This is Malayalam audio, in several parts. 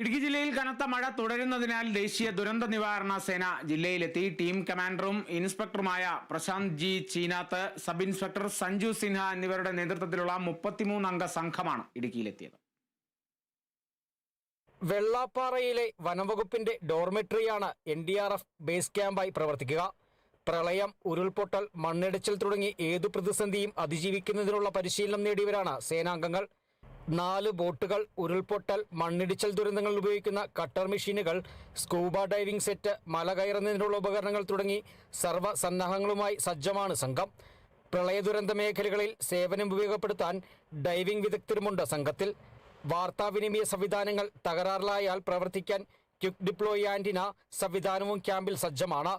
ഇടുക്കി ജില്ലയിൽ കനത്ത മഴ തുടരുന്നതിനാൽ ദേശീയ ദുരന്ത നിവാരണ സേന ജില്ലയിലെത്തി. ടീം കമാൻഡറും ഇൻസ്പെക്ടറുമായ Prashanth G Chinnath sub inspector Sanju Sinha എന്നിവരുടെ നേതൃത്വത്തിലുള്ള മുപ്പത്തിമൂന്ന് അംഗ സംഘമാണ് ഇടുക്കിയിലെത്തിയത്. വെള്ളാപ്പാറയിലെ വനംവകുപ്പിന്റെ ഡോർമെട്രിയാണ് N D R F base ക്യാമ്പായി പ്രവർത്തിക്കുക. പ്രളയം ഉരുൾപൊട്ടൽ മണ്ണിടിച്ചിൽ തുടങ്ങി ഏതു പ്രതിസന്ധിയും അതിജീവിക്കുന്നതിനുള്ള പരിശീലനം നേടിയവരാണ് സേനാംഗങ്ങൾ. നാല് ബോട്ടുകൾ ഉരുൾപൊട്ടൽ മണ്ണിടിച്ചൽ ദുരന്തങ്ങളിൽ ഉപയോഗിക്കുന്ന കട്ടർ മെഷീനുകൾ സ്കൂബ ഡൈവിംഗ് സെറ്റ് മല കയറുന്നതിനുള്ള ഉപകരണങ്ങൾ തുടങ്ങി സർവ സന്നാഹങ്ങളുമായി സജ്ജമാണ് സംഘം. പ്രളയ ദുരന്ത മേഖലകളിൽ സേവനം ഉപയോഗപ്പെടുത്താൻ ഡൈവിംഗ് വിദഗ്ധരുമുണ്ട് സംഘത്തിൽ. വാർത്താവിനിമയ സംവിധാനങ്ങൾ തകരാറിലായാൽ പ്രവർത്തിക്കാൻ ക്വിക്ക് ഡിപ്ലോയ് ആന്റിന സംവിധാനവും ക്യാമ്പിൽ സജ്ജമാണ്.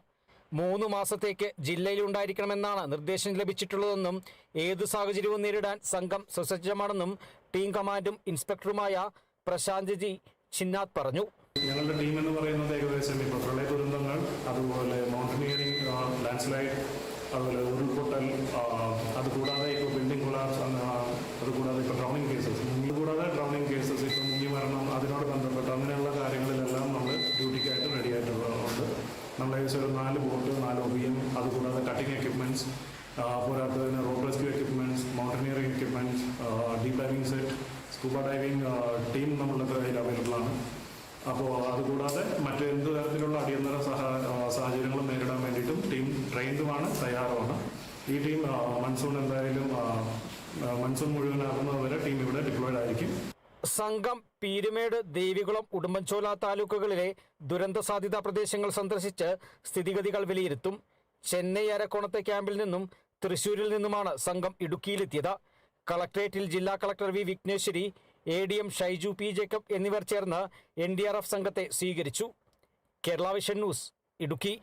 മൂന്ന് മാസത്തേക്ക് ജില്ലയിലുണ്ടായിരിക്കണമെന്നാണ് നിർദ്ദേശം ലഭിച്ചിട്ടുള്ളതെന്നും ഏത് സാഹചര്യവും നേരിടാൻ സംഘം സുസജ്ജമാണെന്നും ടീം കമാൻഡും ഇൻസ്പെക്ടറുമായ പ്രശാന്ത് ജി ചിന്നാഥ് പറഞ്ഞു. ഞങ്ങളുടെ ടീം എന്ന് പറയുന്നത് ഏകദേശം ഇപ്പോൾ പ്രളയ ദുരന്തങ്ങൾ അതുപോലെ മൗണ്ടനിയറിംഗ് ലാൻഡ് സ്ലൈഡ് അതുപോലെ ഉരുൾപൊട്ടൽ അതുകൂടാതെ ഇപ്പോൾ ബിൽഡിംഗ് കൊളാപ്സ് ഏകദേശം ഒരു നാല് ബോട്ട് നാല് ഒറിയും അതുകൂടാതെ കട്ടിങ് എക്യുപ്മെന്റ്സ് പോരാത്തതിന് road rescue equipments mountaineering equipments deep diving set scuba diving team നമ്മളുടെ കയ്യിൽ അവൈലബിൾ ആണ്. അപ്പോൾ അതുകൂടാതെ മറ്റ് എന്ത് തരത്തിലുള്ള അടിയന്തര സഹ സാഹചര്യങ്ങളും നേരിടാൻ വേണ്ടിയിട്ടും ടീം ട്രെയിൻഡുമാണ് തയ്യാറുമാണ് ഈ ടീം മൺസൂൺ എന്തായാലും മൺസൂൺ ആ, മൺസൂൺ മുഴുവനാകുന്നത് സംഘം പീരുമേട് ദേവികുളം ഉടുമ്പൻചോല താലൂക്കുകളിലെ ദുരന്ത സാധ്യതാ പ്രദേശങ്ങൾ സന്ദർശിച്ച് സ്ഥിതിഗതികൾ വിലയിരുത്തും. ചെന്നൈ അരക്കോണത്തെ ക്യാമ്പിൽ നിന്നും തൃശൂരിൽ നിന്നുമാണ് സംഘം ഇടുക്കിയിലെത്തിയത്. കളക്ട്രേറ്റിൽ ജില്ലാ collector V. Vighneshwari A. D. M. Shaiju P. Jacob എന്നിവർ ചേർന്ന് എൻ. ഡി. ആർ. എഫ് സംഘത്തെ സ്വീകരിച്ചു. Kerala vision news Idukki.